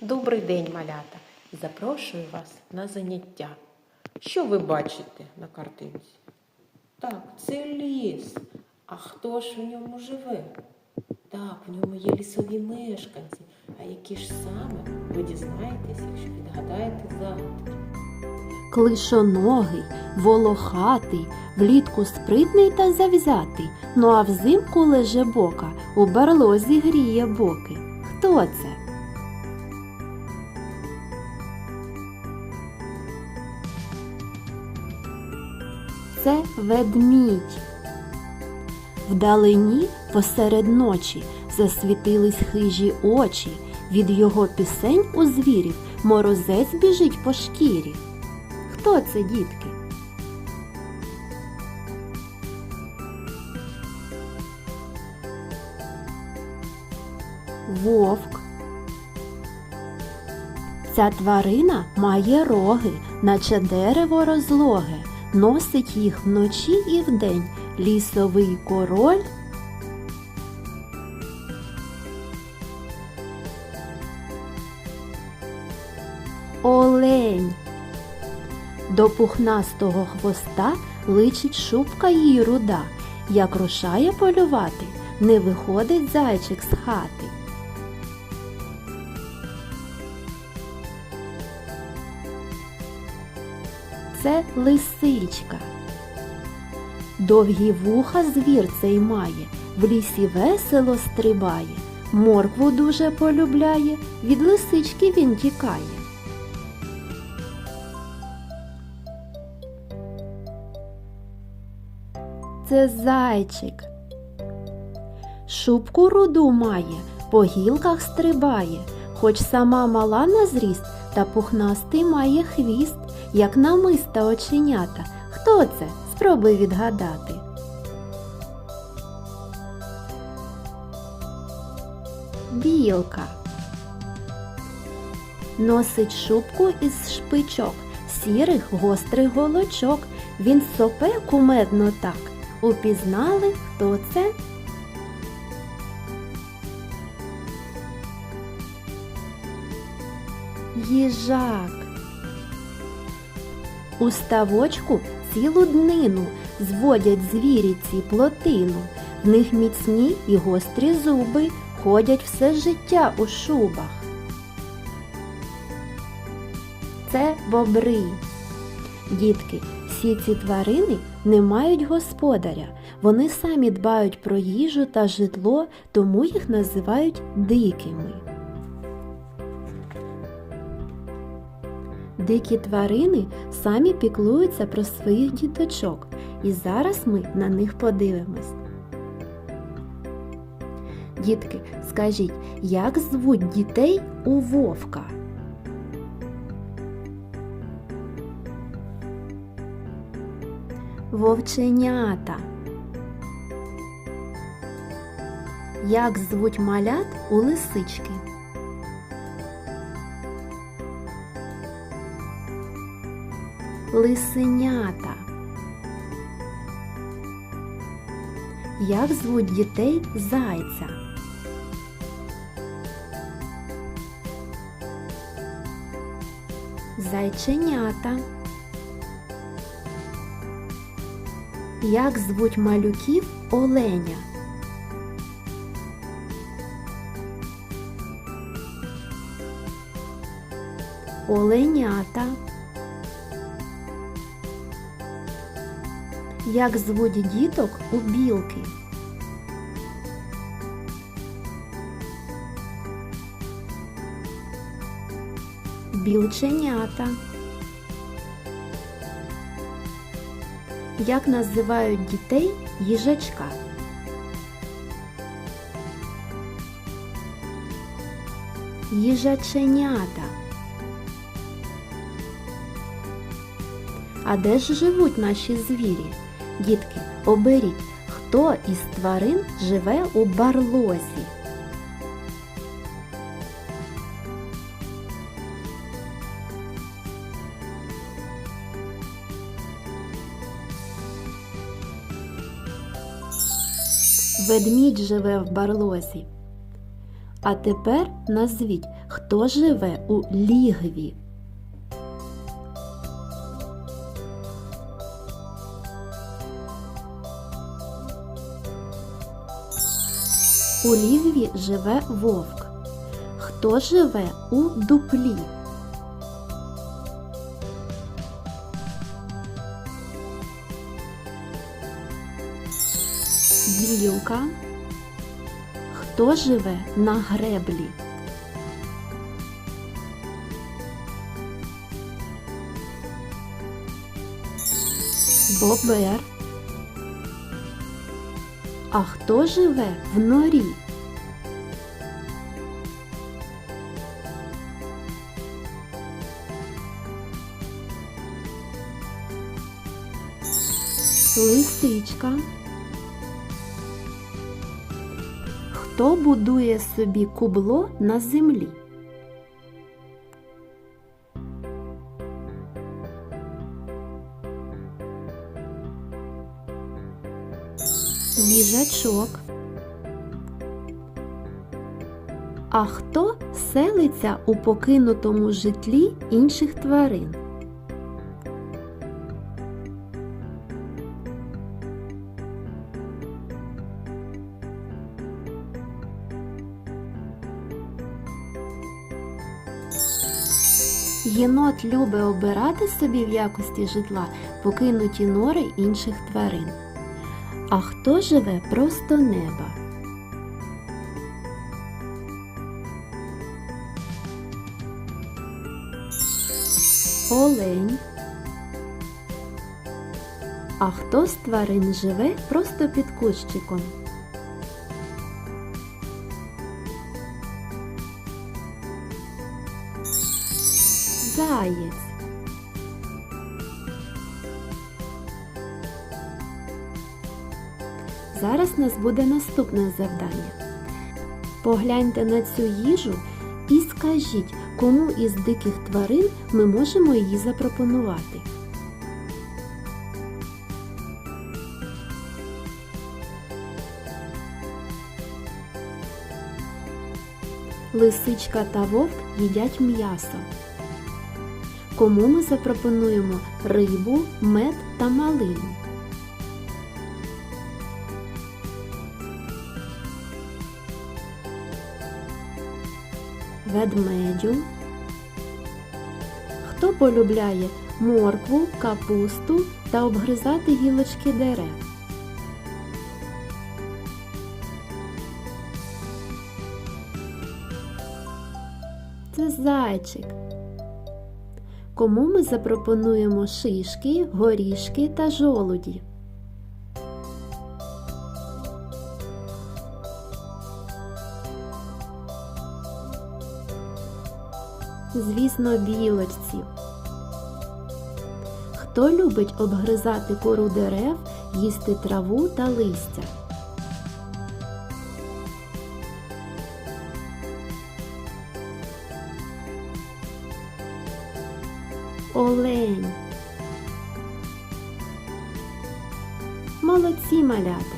Добрий день, малята! Запрошую вас на заняття. Що ви бачите на картинці? Так, це ліс. А хто ж в ньому живе? Так, в ньому є лісові мешканці. А які ж саме ви дізнаєтесь, якщо відгадаєте загадки? Клишоногий, волохатий, влітку спритний та завзятий, ну а взимку леже бока, у барлозі гріє боки. Хто це? Це ведмідь. Вдалині посеред ночі засвітились хижі очі. Від його пісень у звірів морозець біжить по шкірі. Хто це, дітки? Вовк. Ця тварина має роги, наче дерево розлоге, носить їх вночі і вдень. Лісовий король. Олень. До пухнастого хвоста личить шубка її руда. Як рушає полювати, не виходить зайчик з хати. Це лисичка. Довгі вуха звір цей має, в лісі весело стрибає, моркву дуже полюбляє, від лисички він тікає. Це зайчик. Шубку руду має, по гілках стрибає, хоч сама мала на зріст, та пухнастий має хвіст, як намиста оченята. Хто це? Спробуй відгадати. Білка. Носить шубку із шпичок, сірих гострих голочок. Він сопе кумедно так. Упізнали, хто це? Їжак. У ставочку цілу днину зводять звірі ці плотину. В них міцні і гострі зуби ходять все життя у шубах. Це бобри. Дітки, всі ці тварини не мають господаря. Вони самі дбають про їжу та житло, тому їх називають дикими. Дикі тварини самі піклуються про своїх діточок, і зараз ми на них подивимось. Дітки, скажіть, як звуть дітей у вовка? Вовченята. Як звуть малят у лисички? Лисенята. Як звуть дітей зайця? Зайченята. Як звуть малюків оленя? Оленята. Як звуть діток у білки? Білченята. Як називають дітей їжачка? Їжаченята. А де ж живуть наші звірі? Дітки, оберіть, хто із тварин живе у барлозі? Ведмідь живе в барлозі. А тепер назвіть, хто живе у лігві? У лігві живе вовк. Хто живе у дуплі? Білка. Хто живе на греблі? Бобер. А хто живе в норі? Лисичка. Хто будує собі кубло на землі? Їжачок. А хто селиться у покинутому житлі інших тварин? Єнот любить обирати собі в якості житла покинуті нори інших тварин. А хто живе просто неба? Олень. А хто з тварин живе просто під кущиком? Заєць. Зараз у нас буде наступне завдання. Погляньте на цю їжу і скажіть, кому із диких тварин ми можемо її запропонувати. Лисичка та вовк їдять м'ясо. Кому ми запропонуємо рибу, мед та малину? Ведмедю. Хто полюбляє моркву, капусту та обгризати гілочки дерев? Це зайчик. Кому ми запропонуємо шишки, горішки та жолуді? Звісно, білочці. Хто любить обгризати кору дерев, їсти траву та листя? Олень. Молодці малята!